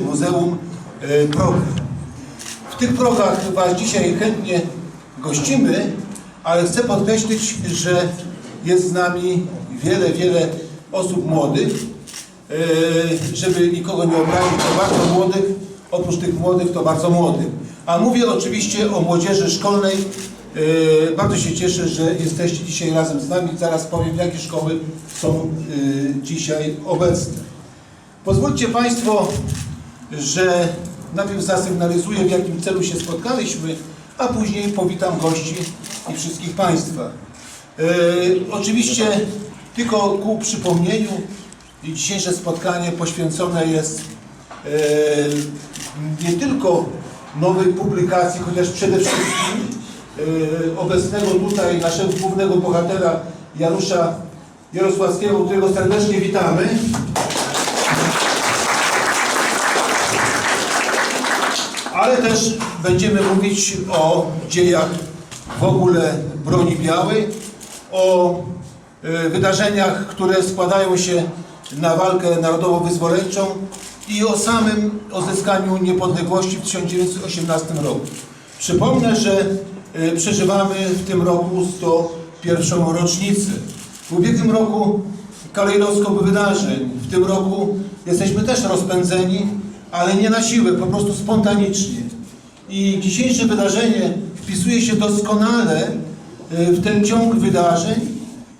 Muzeum e, Prog. W tych progach Was dzisiaj chętnie gościmy, ale chcę podkreślić, że jest z nami wiele, wiele osób młodych. E, Żeby nikogo nie obrazić, to bardzo młodych, oprócz tych młodych to bardzo młodych. A mówię oczywiście o młodzieży szkolnej. E, Bardzo się cieszę, że jesteście dzisiaj razem z nami. Zaraz powiem, jakie szkoły są dzisiaj obecne. Pozwólcie Państwo, że najpierw zasygnalizuję, w jakim celu się spotkaliśmy, a później powitam gości i wszystkich Państwa. E, oczywiście tylko ku przypomnieniu, dzisiejsze spotkanie poświęcone jest e, nie tylko nowej publikacji, chociaż przede wszystkim e, obecnego tutaj naszego głównego bohatera Janusza Jarosławskiego, którego serdecznie witamy. Ale też będziemy mówić o dziejach w ogóle broni białej, o e, wydarzeniach, które składają się na walkę narodowo-wyzwoleńczą i o samym odzyskaniu niepodległości w 1918 roku. Przypomnę, że e, przeżywamy w tym roku 101. rocznicę. W ubiegłym roku kalejdoskop wydarzeń. W tym roku jesteśmy też rozpędzeni, ale nie na siłę, po prostu spontanicznie. I dzisiejsze wydarzenie wpisuje się doskonale e, w ten ciąg wydarzeń,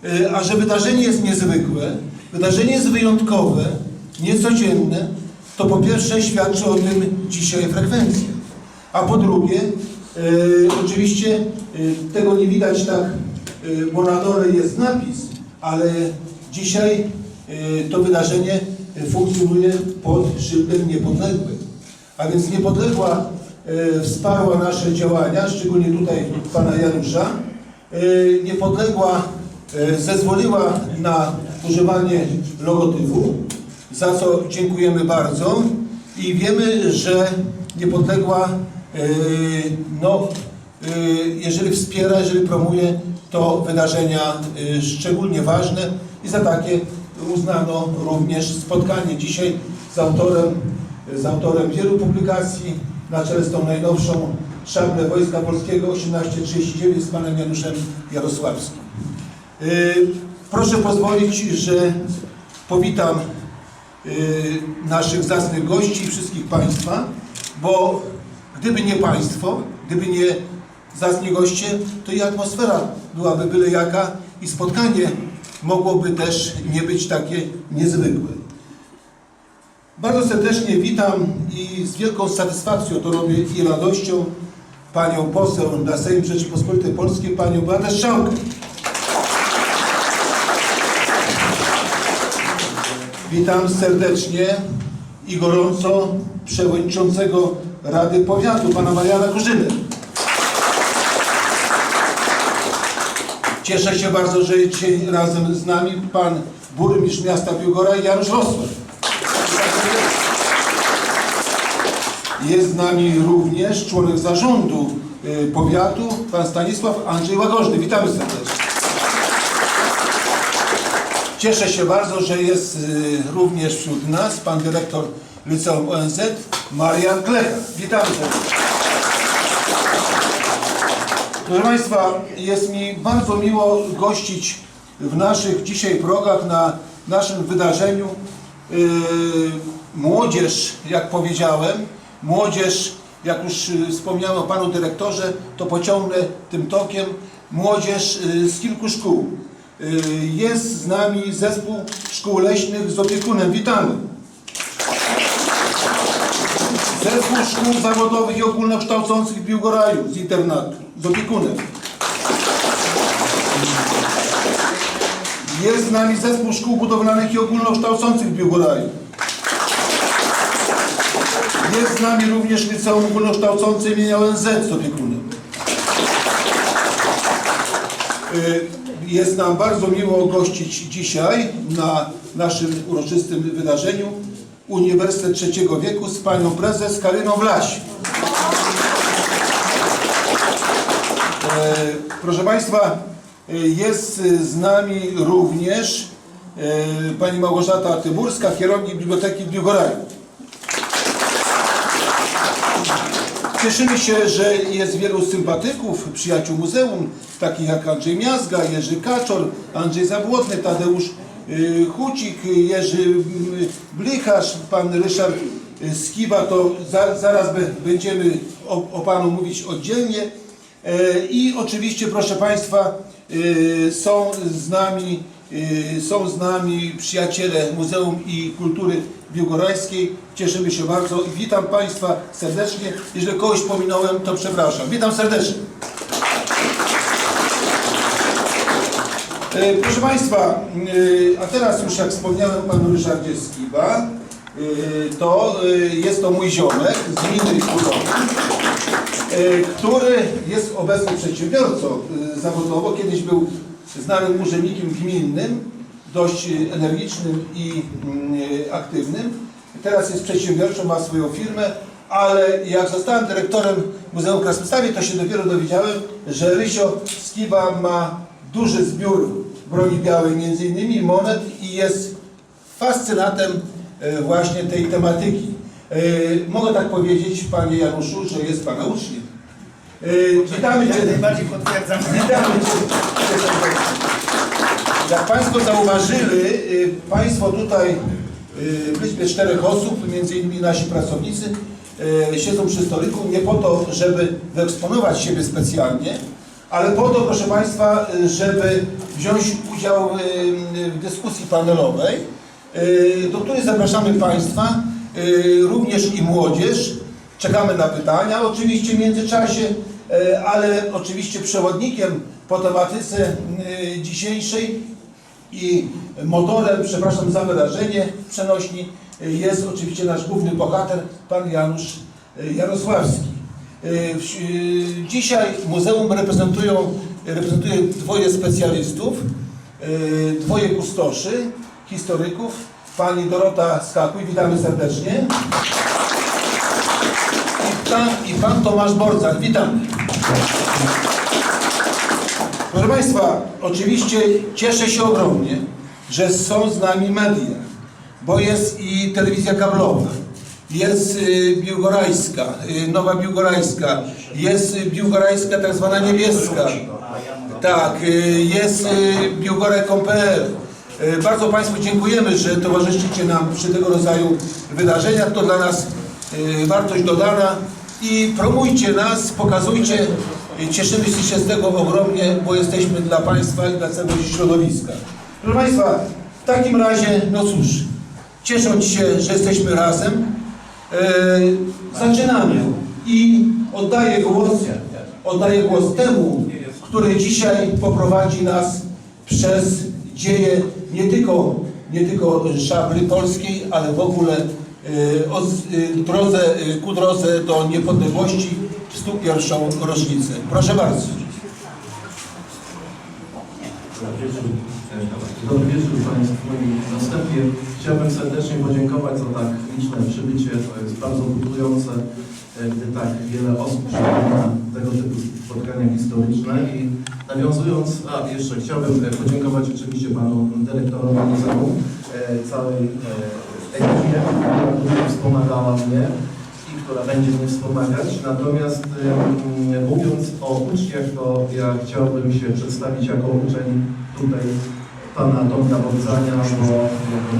e, a że wydarzenie jest niezwykłe, wydarzenie jest wyjątkowe, niecodzienne, to po pierwsze świadczy o tym dzisiaj frekwencja. A po drugie, e, oczywiście tego nie widać tak, bo na dole jest napis, ale dzisiaj to wydarzenie funkcjonuje pod szyldem niepodległym. A więc niepodległa e, wsparła nasze działania, szczególnie tutaj pana Janusza. E, niepodległa zezwoliła na używanie logotypu, za co dziękujemy bardzo i wiemy, że niepodległa no, jeżeli wspiera, jeżeli promuje, to wydarzenia szczególnie ważne i za takie uznano również spotkanie dzisiaj z autorem, z autorem wielu publikacji, na czele z tą najnowszą Szablę Wojska Polskiego 1839 z panem Januszem Jarosławskim. E, Proszę pozwolić, że powitam e, naszych zacnych gości i wszystkich Państwa, bo gdyby nie Państwo, gdyby nie zacni goście, to i atmosfera byłaby byle jaka i spotkanie mogłoby też nie być takie niezwykłe. Bardzo serdecznie witam i z wielką satysfakcją to robię i radością panią poseł na Sejm Rzeczypospolitej Polskiej, panią Beatę Strzałkę. Witam serdecznie i gorąco przewodniczącego Rady Powiatu, pana Mariana Kurzynę. Cieszę się bardzo, że dzisiaj razem z nami pan burmistrz miasta Biłgora Janusz Rosler. Jest z nami również członek zarządu y, powiatu, pan Stanisław Andrzej Łagożny. Witamy serdecznie. Cieszę się bardzo, że jest y, również wśród nas pan dyrektor Liceum ONZ Marian Klecha. Witamy serdecznie. Proszę Państwa, jest mi bardzo miło gościć w naszych dzisiaj progach, na naszym wydarzeniu yy, młodzież, jak powiedziałem, młodzież, jak już yy, wspomniałem o Panu Dyrektorze, to pociągnę tym tokiem, młodzież yy, z kilku szkół. Yy, Jest z nami zespół szkół leśnych z opiekunem. Witamy. Zespół szkół zawodowych i ogólnokształcących w Biłgoraju z internatu, z opiekunem. Jest z nami zespół szkół budowlanych i ogólnokształcących w Biłgoraju. Jest z nami również liceum ogólnokształcące imienia ONZ z opiekunem. Y, Jest nam bardzo miło gościć dzisiaj na naszym uroczystym wydarzeniu Uniwersytet Trzeciego Wieku z panią prezes Karyną Wlaś. E, Proszę Państwa, e, jest z nami również e, pani Małgorzata Tyburska, kierownik Biblioteki w Biłgoraju. Cieszymy się, że jest wielu sympatyków, przyjaciół muzeum, takich jak Andrzej Miazga, Jerzy Kaczor, Andrzej Zabłotny, Tadeusz Hucik, Jerzy mm, Blicharz, pan Ryszard y, Skiba, to za, zaraz będziemy o, o panu mówić oddzielnie. E, I oczywiście, proszę Państwa, y, są z nami, y, są z nami przyjaciele Muzeum i Kultury Biłgorajskiej. Cieszymy się bardzo i witam Państwa serdecznie. Jeżeli kogoś pominąłem, to przepraszam. Witam serdecznie. Proszę Państwa, y, a teraz już jak wspomniałem Panu Ryszardzie Skiba, y, to jest to mój ziomek z gminy Kurowy. E, który jest obecnie przedsiębiorcą e, zawodowo. Kiedyś był znanym urzędnikiem gminnym, dość e, energicznym i mm, e, aktywnym. Teraz jest przedsiębiorcą, ma swoją firmę, ale jak zostałem dyrektorem Muzeum Krasnostawie, to się dopiero dowiedziałem, że Rysio Skiba ma duży zbiór broni białej, między innymi monet i jest fascynatem e, właśnie tej tematyki. E, Mogę tak powiedzieć, Panie Januszu, że jest Pana uczniem. E, Witamy Cię. Najbardziej potwierdzam. Witamy Cię. Jak Państwo zauważyli, y, Państwo tutaj, byliśmy czterech osób, między innymi nasi pracownicy, siedzą przy stoliku nie po to, żeby wyeksponować siebie specjalnie, ale po to, proszę Państwa, żeby wziąć udział y, w dyskusji panelowej, y, do której zapraszamy Państwa, y, również i młodzież. Czekamy na pytania oczywiście w międzyczasie, e, ale oczywiście przewodnikiem po tematyce dzisiejszej i motorem, przepraszam za wyrażenie, przenośni jest oczywiście nasz główny bohater, pan Janusz Jarosławski. Dzisiaj muzeum reprezentują, reprezentuje dwoje specjalistów, e, dwoje kustoszy, historyków, pani Dorota Skakuj, witamy serdecznie. I pan, I pan Tomasz Borzak, witam. Proszę Państwa, oczywiście cieszę się ogromnie, że są z nami media, bo jest i telewizja kablowa, jest y, Biłgorajska, y, Nowa Biłgorajska, jest y, Biłgorajska tak zwana niebieska, tak, y, jest y, biłgoraj.pl. Y, Bardzo Państwu dziękujemy, że towarzyszycie nam przy tego rodzaju wydarzeniach. To dla nas wartość dodana i promujcie nas, pokazujcie. Cieszymy się z tego ogromnie, bo jesteśmy dla Państwa i dla całego środowiska. Proszę Państwa, w takim razie, no cóż, ciesząc się, że jesteśmy razem, zaczynamy i oddaję głos, oddaję głos temu, który dzisiaj poprowadzi nas przez dzieje nie tylko, nie tylko szabli polskiej, ale w ogóle e, o, e, drodze, e, ku drodze do niepodległości w 101. rocznicę. Proszę bardzo. Dobry wieczór Państwu i na wstępie chciałbym serdecznie podziękować za tak liczne przybycie. To jest bardzo budujące, e, gdy tak wiele osób na tego typu spotkania historyczne. I nawiązując, a jeszcze chciałbym e, podziękować oczywiście Panu Dyrektorowi Muzeum, e, całej ekipie, która wspomagała mnie i która będzie mnie wspomagać. Natomiast mówiąc o uczniach, to ja chciałbym się przedstawić jako uczeń tutaj pana Tomka Bodzania, bo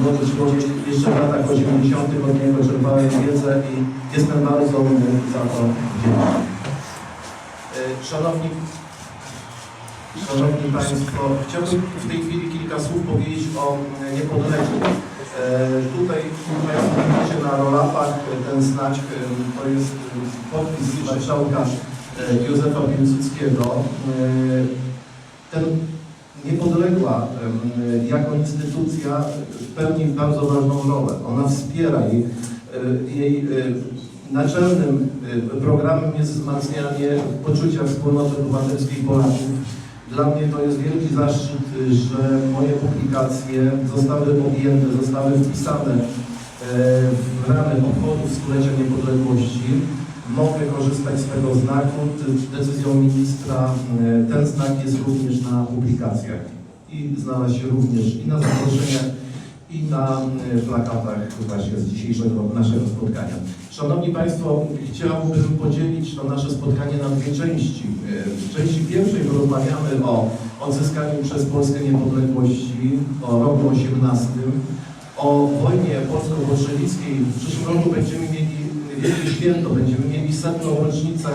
młody człowiek jeszcze w latach 80. od niego czerpałem wiedzę i jestem bardzo mu za to wdzięczny. E, Szanowni, Szanowni Państwo, chciałbym w tej chwili kilka słów powiedzieć o niepodległych. E, Tutaj Państwo widzicie na rolapach ten znak, e, to jest podpis marszałka Józefa Piłsudskiego. Ten niepodległa jako instytucja pełni bardzo ważną rolę. Ona wspiera jej, jej naczelnym programem jest wzmacnianie poczucia wspólnoty obywatelskiej Polaków. Dla mnie to jest wielki zaszczyt, że moje publikacje zostały objęte, zostały wpisane w ramy obchodów stulecia niepodległości. Mogę korzystać z tego znaku. Decyzją ministra e, ten znak jest również na publikacjach i znalazł się również i na zaproszeniach, i na e, plakatach właśnie z dzisiejszego naszego spotkania. Szanowni Państwo, chciałbym podzielić to nasze spotkanie na dwie części. E, W części pierwszej porozmawiamy o odzyskaniu przez Polskę niepodległości, o roku 18, o wojnie polsko-bolszewickiej. W przyszłym roku będziemy mieli wielkie święto, będziemy mieli setną rocznicę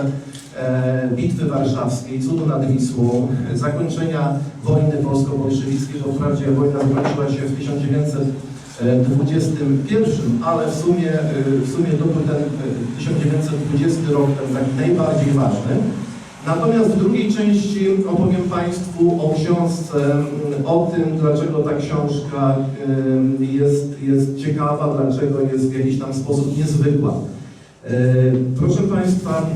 e, Bitwy Warszawskiej, cudu nad Wisłą, e, zakończenia wojny polsko-bolszewickiej. bo Wprawdzie wojna zakończyła się w 1921, ale w sumie, e, w sumie to był ten e, 1920 rok, ten taki najbardziej ważny. Natomiast w drugiej części opowiem Państwu o książce, o tym, dlaczego ta książka jest, jest ciekawa, dlaczego jest w jakiś tam sposób niezwykła. Yy, Proszę Państwa,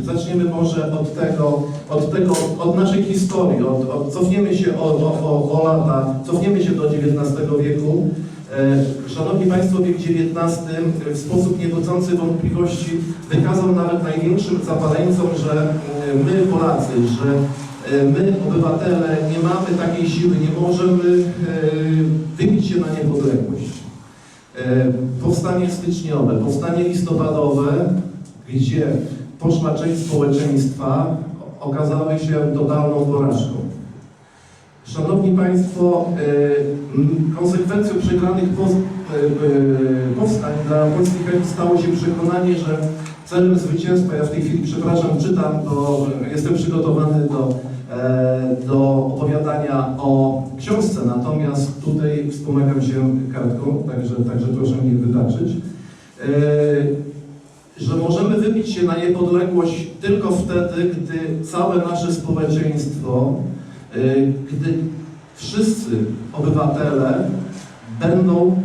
yy, zaczniemy może od tego, od tego, od naszej historii, od, od, cofniemy się o, o, o, lata, cofniemy się do XIX wieku. Yy, Szanowni Państwo, wiek XIX w sposób niebudzący wątpliwości wykazał nawet największym zapaleńcom, że my Polacy, że my obywatele nie mamy takiej siły, nie możemy wybić się na niepodległość. E, Powstanie styczniowe, powstanie listopadowe, gdzie poszła część społeczeństwa, okazały się totalną porażką. Szanowni Państwo, e, konsekwencją przegranych e, powstań dla polskich elit stało się przekonanie, że celem zwycięstwa, ja w tej chwili przepraszam, czytam, bo jestem przygotowany do, do opowiadania o książce, natomiast tutaj wspomagam się kartką, także, także proszę mi wybaczyć. E, że możemy wybić się na niepodległość tylko wtedy, gdy całe nasze społeczeństwo, e, gdy wszyscy obywatele będą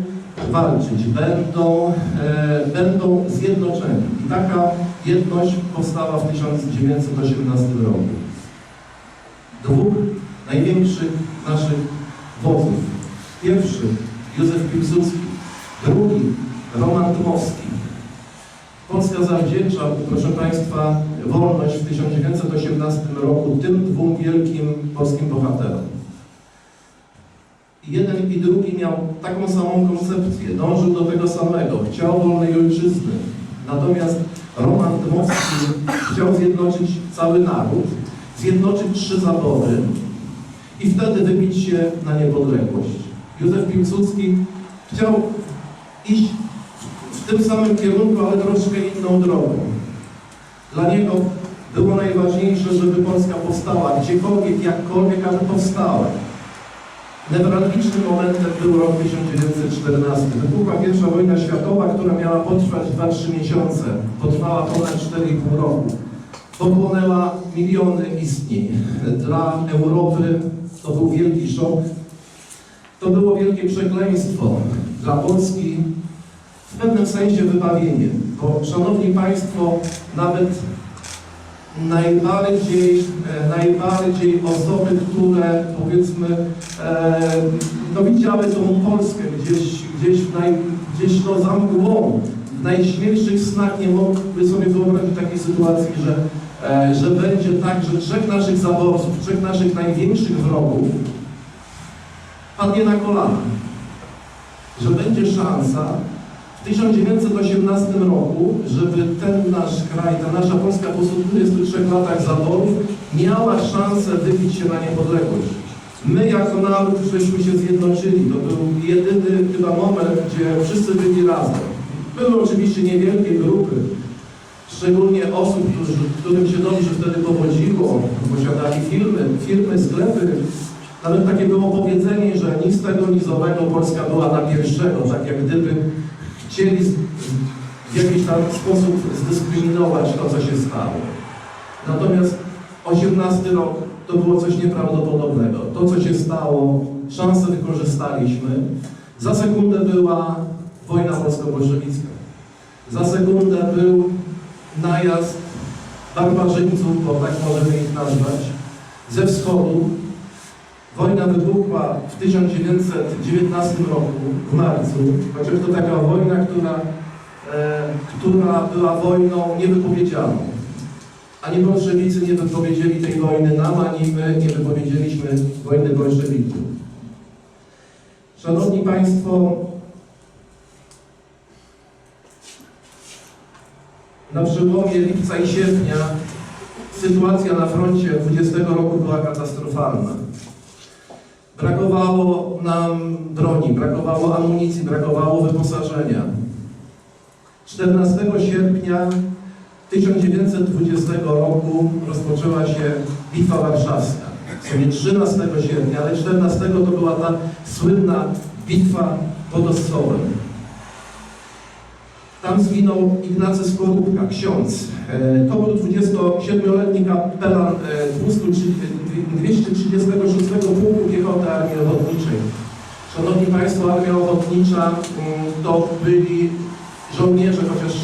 walczyć, będą, e, będą zjednoczeni. I taka jedność powstała w 1918 roku. Dwóch największych naszych wodzów. Pierwszy Józef Piłsudski, drugi Roman Dmowski. Polska zawdzięcza, proszę Państwa, wolność w 1918 roku tym dwóm wielkim polskim bohaterom. I jeden i drugi miał taką samą koncepcję, dążył do tego samego, chciał wolnej ojczyzny. Natomiast Roman Dmowski chciał zjednoczyć cały naród, zjednoczyć trzy zabory i wtedy wybić się na niepodległość. Józef Piłsudski chciał iść w tym samym kierunku, ale troszkę inną drogą. Dla niego było najważniejsze, żeby Polska powstała, gdziekolwiek, jakkolwiek, ale powstała. Newralgicznym momentem był rok 1914. Wybuchła pierwsza wojna światowa, która miała potrwać 2-3 miesiące. Potrwała ponad 4,5 roku. Pochłonęła miliony istnień. Dla Europy to był wielki szok. To było wielkie przekleństwo. Dla Polski w pewnym sensie wybawienie. Bo, Szanowni Państwo, nawet najbardziej, e, najbardziej osoby, które powiedzmy e, no widziały tą Polskę gdzieś, gdzieś, naj, gdzieś no za mgłą, w najśmielszych snach nie mogły sobie wyobrazić takiej sytuacji, że, że będzie tak, że trzech naszych zaborców, trzech naszych największych wrogów padnie na kolana. Że będzie szansa w 1918 roku, żeby ten nasz kraj, ta nasza Polska po 23 latach zaborów miała szansę wybić się na niepodległość. My jako naród żeśmy się zjednoczyli. To był jedyny chyba moment, gdzie wszyscy byli razem. Były oczywiście niewielkie grupy, szczególnie osób, którzy, którym się dobrze wtedy powodziło, posiadali firmy, firmy, sklepy. Nawet takie było powiedzenie, że nic z tego nizowego Polska była na pierwszego, tak jak gdyby chcieli w jakiś tam sposób zdyskryminować to, co się stało. Natomiast 18 rok to było coś nieprawdopodobnego. To, co się stało, szansę wykorzystaliśmy. Za sekundę była wojna polsko-bolszewicka. Za sekundę był najazd barbarzyńców, bo tak możemy ich nazwać, ze wschodu. Wojna wybuchła w 1919 roku, w marcu, chociaż to taka wojna, która, e, która była wojną niewypowiedzianą. Ani bolszewicy nie wypowiedzieli tej wojny nam, ani my nie wypowiedzieliśmy wojny bolszewików. Szanowni Państwo, na przełomie lipca i sierpnia sytuacja na froncie 20 roku była katastrofalna. Brakowało nam broni, brakowało amunicji, brakowało wyposażenia. 14 sierpnia 1920 roku rozpoczęła się Bitwa Warszawska. W sumie 13 sierpnia, ale 14 to była ta słynna bitwa pod Ostrołem. Tam zginął Ignacy Skorupka, ksiądz. E, To był 27-letni kapelan e, 230 236 Pułku Piechoty Armii Ochotniczej. Szanowni Państwo, Armia Ochotnicza mm, to byli żołnierze, chociaż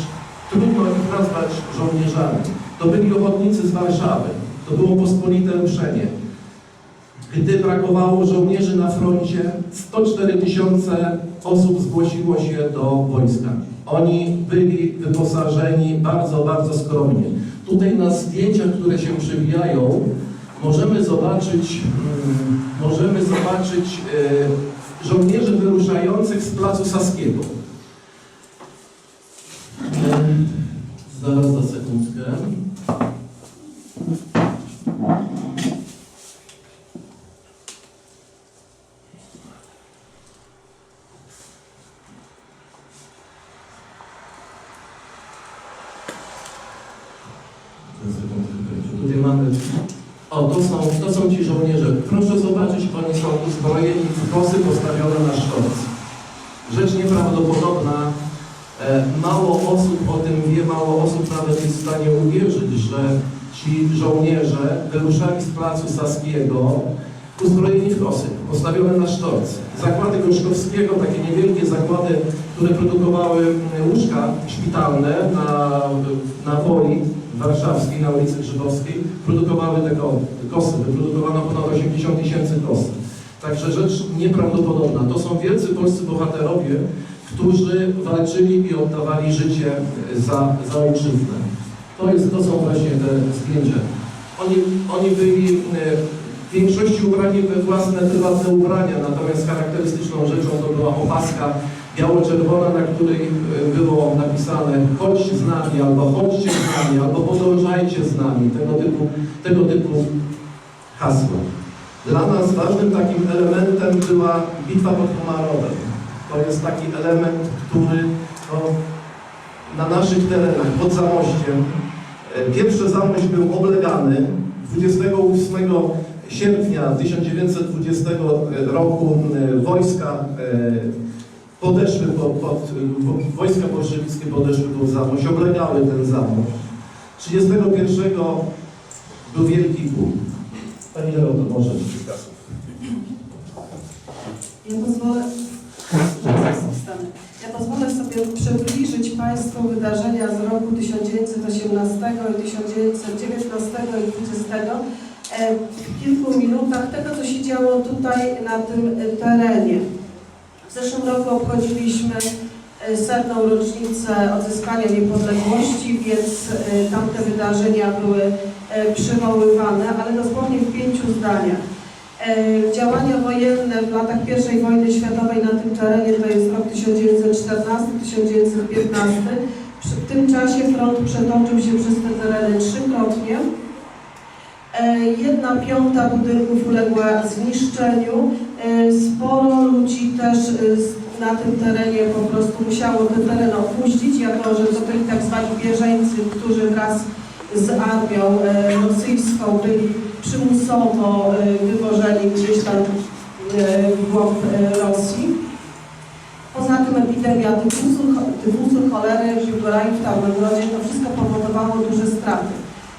trudno ich nazwać żołnierzami. To byli ochotnicy z Warszawy. To było pospolite ruszenie. Gdy brakowało żołnierzy na froncie, 104 tysiące osób zgłosiło się do wojska. Oni byli wyposażeni bardzo, bardzo skromnie. Tutaj na zdjęciach, które się przewijają, możemy zobaczyć, mm, możemy zobaczyć e, żołnierzy wyruszających z placu Saskiego. E, Zaraz za sekundkę. Tutaj mamy. O, to są, to są ci żołnierze. Proszę zobaczyć, oni są uzbrojeni w kosy postawione na sztorc. Rzecz nieprawdopodobna. E, Mało osób o tym wie, mało osób nawet jest w stanie że ci żołnierze wyruszali z placu Saskiego uzbrojeni w kosy, postawione na sztorc. Zakłady Gorzkowskiego, takie niewielkie zakłady, które produkowały łóżka szpitalne na, na Woli warszawskiej, na ulicy Grzybowskiej, produkowały te ko- kosy. Wyprodukowano ponad 80 tysięcy kos. Także rzecz nieprawdopodobna. To są wielcy polscy bohaterowie, którzy walczyli i oddawali życie za, za ojczyznę. To, jest, to są właśnie te zdjęcia. Oni, oni byli e, w większości ubrani we własne prywatne ubrania, natomiast charakterystyczną rzeczą to była opaska biało-czerwona, na której e, było napisane chodź z nami, albo chodźcie z nami, albo podążajcie z nami, tego typu, tego typu hasła. Dla nas ważnym takim elementem była bitwa pod Komarowem. To jest taki element, który no, na naszych terenach, pod Zamościem, e, pierwszy Zamość był oblegany 28 sierpnia 1920 roku e, wojska e, podeszły pod, pod, wo- wojska bolszewickie podeszły pod Zamość, oblegały ten Zamość. 31 był wielki ból. Pani Leroto, może kilka słów. Ja pozwolę, ja pozwolę sobie przybliżyć Państwu wydarzenia z roku 1918 i 1919 i 20 e, w kilku minutach tego, co się działo tutaj na tym terenie. W zeszłym roku obchodziliśmy e, setną rocznicę odzyskania niepodległości, więc e, tamte wydarzenia były przywoływane, ale dosłownie w pięciu zdaniach. E, Działania wojenne w latach I wojny światowej na tym terenie to jest rok 1914-1915. Przy- W tym czasie front przetoczył się przez te tereny trzykrotnie. E, Jedna piąta budynków uległa zniszczeniu. E, Sporo ludzi też na tym terenie po prostu musiało ten teren opuścić, jako że to byli tak zwani bieżeńcy, którzy wraz z armią rosyjską byli przymusowo e, wywożeni gdzieś tam e, w głąb e, Rosji. Poza tym epidemia tyfusu, tyfusu cholery, Biłgoraju w Tarnogrodzie, to wszystko powodowało duże straty.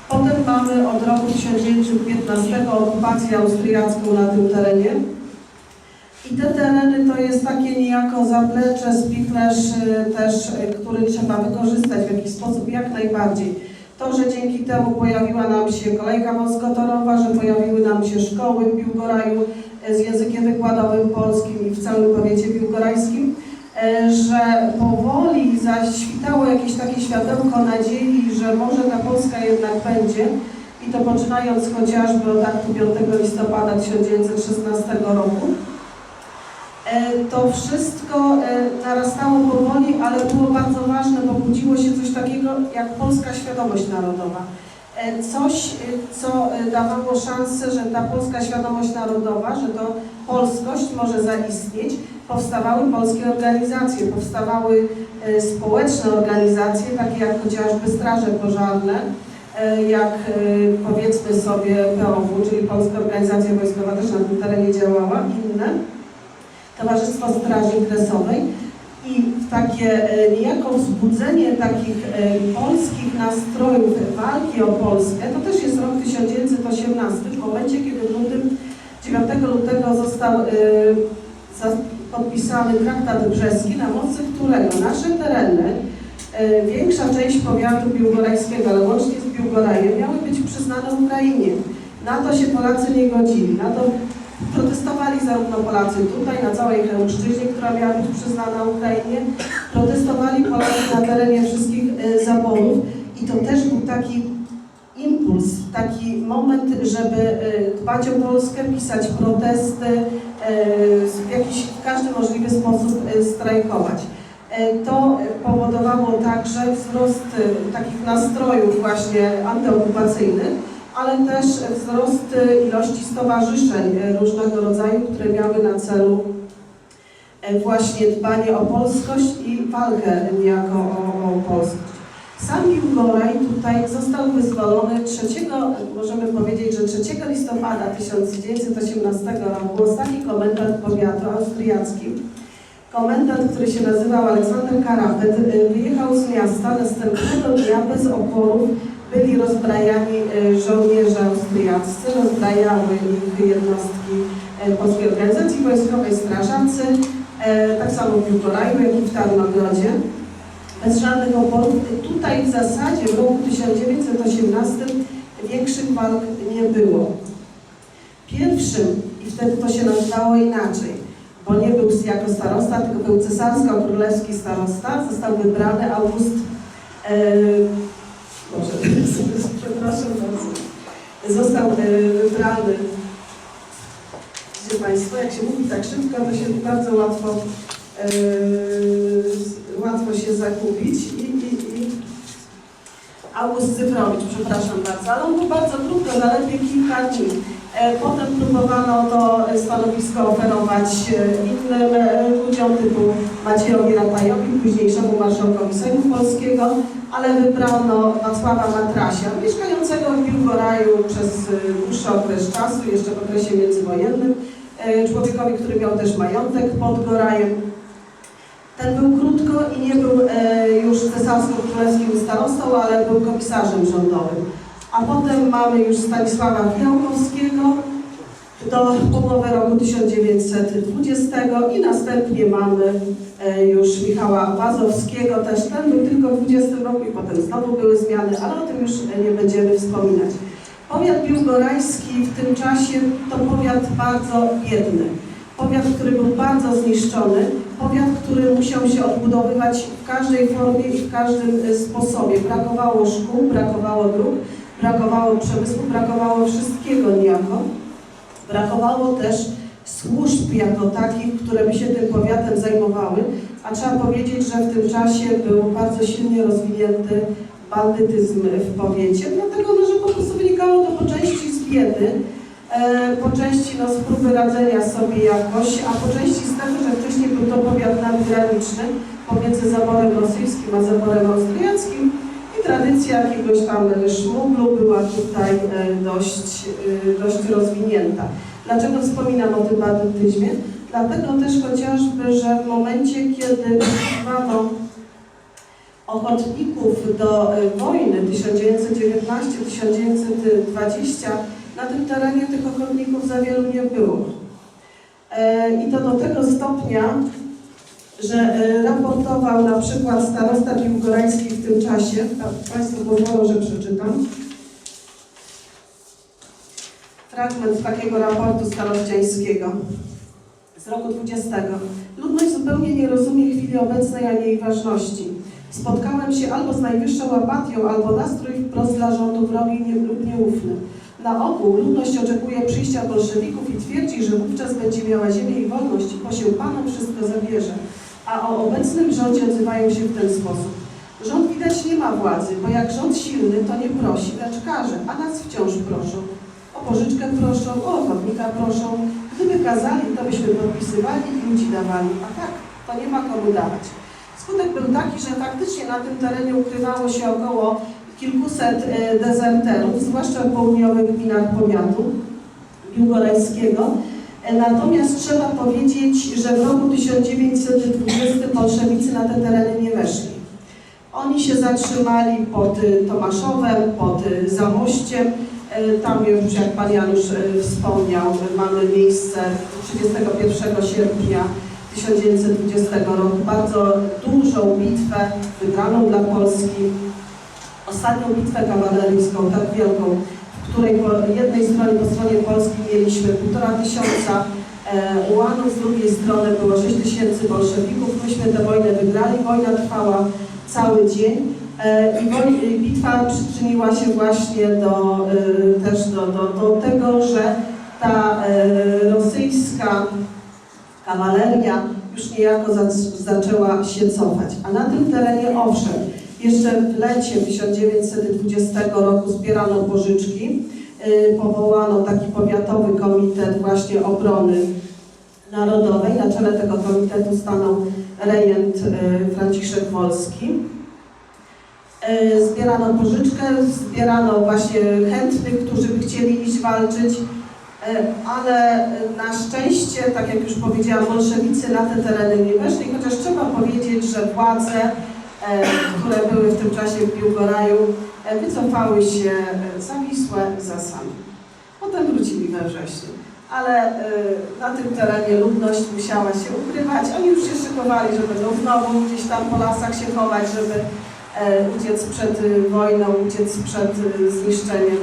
Potem mamy od roku 1915 okupację austriacką na tym terenie. I te tereny to jest takie niejako zaplecze, spichlerz też, który trzeba wykorzystać w jakiś sposób jak najbardziej. To, że dzięki temu pojawiła nam się kolejka wąskotorowa, że pojawiły nam się szkoły w Biłgoraju e, z językiem wykładowym polskim i w całym powiecie biłgorajskim, e, że powoli zaświtało jakieś takie światełko nadziei, że może ta Polska jednak będzie i to poczynając chociażby od aktu 5 listopada 1916 roku. E, To wszystko e, narastało powoli, ale było bardzo ważne, bo budziło się coś takiego jak polska świadomość narodowa. E, Coś, co dawało szansę, że ta polska świadomość narodowa, że to polskość może zaistnieć. Powstawały polskie organizacje, powstawały społeczne organizacje, takie jak chociażby Straże Pożarne, jak powiedzmy sobie POW, czyli Polska Organizacja Wojskowa też na tym terenie działała, inne. Towarzystwo Straży Kresowej i takie e, niejako wzbudzenie takich e, polskich nastrojów walki o Polskę, to też jest rok 1918, w momencie, kiedy w lutym, 9 lutego został e, podpisany traktat brzeski, na mocy którego nasze tereny, większa część powiatu biłgorajskiego, ale łącznie z Biłgorajem, miały być przyznane Ukrainie. Na to się Polacy nie godzili, na to Protestowali zarówno Polacy tutaj, na całej Chełmszczyźnie, która miała być przyznana Ukrainie, protestowali Polacy na terenie wszystkich e, zaborów. I to też był taki impuls, taki moment, żeby e, dbać o Polskę, pisać protesty, e, w jakiś w każdy możliwy sposób strajkować. To powodowało także wzrost takich nastrojów właśnie antyokupacyjnych, ale też wzrost ilości stowarzyszeń e, różnego rodzaju, które miały na celu e, właśnie dbanie o polskość i walkę niejako o, o polskość. Sam Biłgoraj tutaj został wyzwolony 3, możemy powiedzieć, że 3 listopada 1918 roku ostatni komendant powiatu austriackim, komendant, który się nazywał Aleksander Karapet, e, wyjechał z miasta następnego dnia bez oporów byli rozbrajani e, żołnierze austriaccy, rozbrajały ich jednostki e, Polskiej Organizacji Wojskowej, strażacy, e, tak samo w Biłgoraju, jak i w Tarnogrodzie, bez żadnych oporów. Tutaj w zasadzie w roku 1918 większych walk nie było. Pierwszym, i wtedy to się nazywało inaczej, bo nie był jako starosta, tylko był cesarsko-królewski starosta, został wybrany August przepraszam bardzo. Został e, wybrany. Widzicie Państwo, jak się mówi tak szybko, to się bardzo łatwo, e, łatwo się zagubić. I, i, i August Cyfrowicz, przepraszam bardzo, ale on był bardzo krótko, zaledwie kilka dni. E, Potem próbowano to stanowisko oferować e, innym e, ludziom typu Maciejowi Ratajowi, późniejszemu marszałkowi Sejmu Polskiego, ale wybrano Wacława Matrasia, mieszkającego w Biłgoraju przez dłuższy okres czasu, jeszcze w okresie międzywojennym, człowiekowi, który miał też majątek pod Gorajem. Ten był krótko i nie był już cesarsko-królewskim starostą, ale był komisarzem rządowym. A potem mamy już Stanisława Fiałkowskiego do połowy roku 1920 i następnie mamy e, już Michała Wazowskiego, też ten był tylko w 20 roku i potem znowu były zmiany, ale o tym już nie będziemy wspominać. Powiat biłgorajski w tym czasie to powiat bardzo biedny. Powiat, który był bardzo zniszczony, powiat, który musiał się odbudowywać w każdej formie i w każdym e, sposobie. Brakowało szkół, brakowało dróg, brakowało przemysłu, brakowało wszystkiego niejako. Brakowało też służb jako takich, które by się tym powiatem zajmowały, a trzeba powiedzieć, że w tym czasie był bardzo silnie rozwinięty bandytyzm w powiecie, dlatego no, że po prostu wynikało to po części z biedy, e, po części no, z próby radzenia sobie jakoś, a po części z tego, że wcześniej był to powiat nadgraniczny pomiędzy zaborem rosyjskim a zaborem austriackim tradycja jakiegoś tam szmuglu była tutaj e, dość, e, dość rozwinięta. Dlaczego wspominam o tym bandytyzmie? Dlatego też chociażby, że w momencie, kiedy wysłano ochotników do e, wojny 1919-1920, na tym terenie tych ochotników za wielu nie było. I to do tego stopnia, że e, raportował na przykład starosta biłgorajski w tym czasie, a Państwo pozwolą, że przeczytam, fragment takiego raportu starościańskiego z roku 20. Ludność zupełnie nie rozumie chwili obecnej ani jej ważności. Spotkałem się albo z najwyższą apatią, albo nastrój wprost dla rządu wrogi nie- lub nieufny. Na ogół ludność oczekuje przyjścia bolszewików i twierdzi, że wówczas będzie miała ziemię i wolność i poseł Panom wszystko zabierze. A o obecnym rządzie odzywają się w ten sposób. Rząd widać nie ma władzy, bo jak rząd silny, to nie prosi, lecz każe, a nas wciąż proszą. O pożyczkę proszą, o ochotnika proszą. Gdyby kazali, to byśmy podpisywali i ludzi dawali, a tak, to nie ma komu dawać. Skutek był taki, że faktycznie na tym terenie ukrywało się około kilkuset e, dezerterów, zwłaszcza w południowych gminach powiatu biłgorajskiego. Natomiast trzeba powiedzieć, że w roku 1920 bolszewicy na te tereny nie weszli. Oni się zatrzymali pod y, Tomaszowem, pod y, Zamościem. E, Tam już, jak Pan Janusz wspomniał, mamy miejsce 31 sierpnia 1920 roku. Bardzo dużą bitwę wygraną dla Polski. Ostatnią bitwę kawaleryjską, tak wielką, której po jednej stronie, po stronie polskiej mieliśmy półtora tysiąca e, ułanów, z drugiej strony było 6 tysięcy bolszewików. Myśmy tę wojnę wygrali. Wojna trwała cały dzień. E, I bitwa przyczyniła się właśnie do, e, też do, do, do tego, że ta rosyjska kawaleria już niejako za, zaczęła się cofać. A na tym terenie owszem, jeszcze w lecie 1920 roku zbierano pożyczki, e, powołano taki powiatowy komitet właśnie obrony narodowej. Na czele tego komitetu stanął rejent e, Franciszek Wolski. E, Zbierano pożyczkę, zbierano właśnie chętnych, którzy by chcieli iść walczyć, ale na szczęście, tak jak już powiedziałam, bolszewicy na te tereny nie weszli, chociaż trzeba powiedzieć, że władze, które były w tym czasie w Biłgoraju, e, wycofały się e, za Wisłę, za San. Potem wrócili we wrześniu, ale e, na tym terenie ludność musiała się ukrywać. Oni już się szykowali, że będą znowu gdzieś tam po lasach się chować, żeby e, uciec przed wojną, uciec przed zniszczeniem.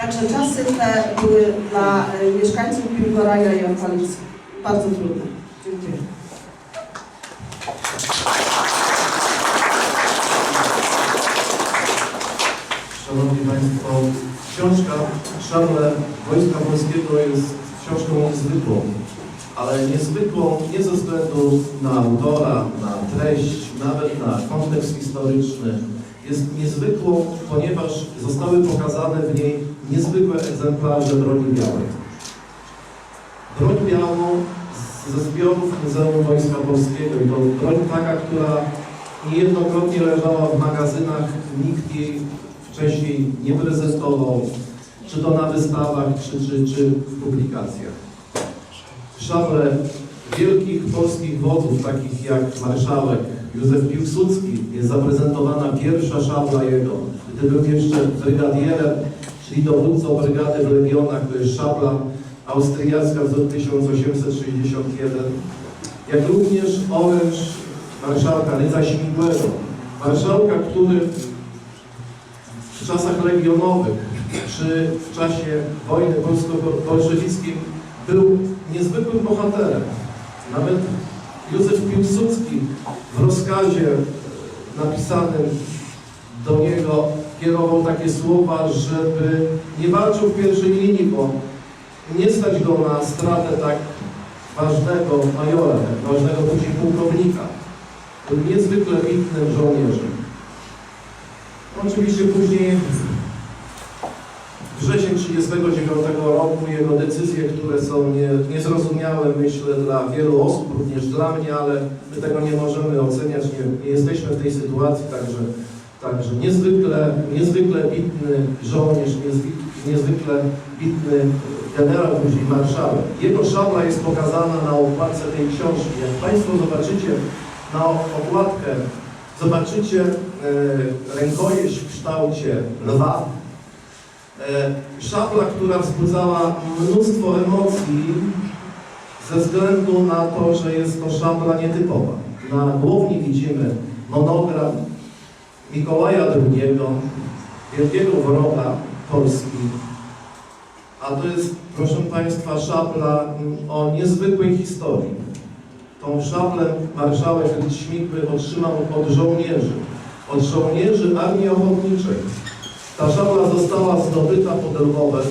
Także czasy te były dla mieszkańców Pilgoraja i okolic bardzo trudne. Dziękuję. Szanowni Państwo, książka Szable Wojska Polskiego jest książką niezwykłą, ale niezwykłą nie ze względu na autora, na treść, nawet na kontekst historyczny. Jest niezwykłą, ponieważ zostały pokazane w niej niezwykłe egzemplarze broni białej. Broń białą ze zbiorów Muzeum Wojska Polskiego i to broń taka, która niejednokrotnie leżała w magazynach, nikt jej wcześniej nie prezentował, czy to na wystawach, czy, czy, czy w publikacjach. Szable wielkich polskich wodzów, takich jak marszałek Józef Piłsudski, jest zaprezentowana pierwsza szabla jego. Gdy był jeszcze brygadierem, czyli dowódcą brygady w Legionach, to jest szabla austriacka z roku 1861, jak również oręż marszałka Rydza Śmigłego, marszałka, który w czasach legionowych, czy w czasie wojny polsko-bolszewickiej był niezwykłym bohaterem. Nawet Józef Piłsudski w rozkazie napisanym do niego kierował takie słowa, żeby nie walczył w pierwszej linii, bo nie stać go na stratę tak ważnego majora, tak ważnego później pułkownika. Był niezwykle wybitnym żołnierzem. Oczywiście później wrzesień 1939 roku, jego decyzje, które są nie, niezrozumiałe, myślę, dla wielu osób, również dla mnie, ale my tego nie możemy oceniać, nie, nie jesteśmy w tej sytuacji, także, także niezwykle, niezwykle bitny żołnierz, niezwykle, niezwykle bitny generał, później marszałek. Jego szabla jest pokazana na okładce tej książki. Jak Państwo zobaczycie na okładkę, zobaczycie e, rękojeść w kształcie lwa, E, Szabla, która wzbudzała mnóstwo emocji ze względu na to, że jest to szabla nietypowa. Na głowni widzimy monogram Mikołaja II, wielkiego wroga Polski. A to jest, proszę Państwa, szabla o niezwykłej historii. Tą szablę marszałek Śmigły otrzymał od żołnierzy, od żołnierzy Armii Ochotniczej. Ta szabla została zdobyta pod Lwowem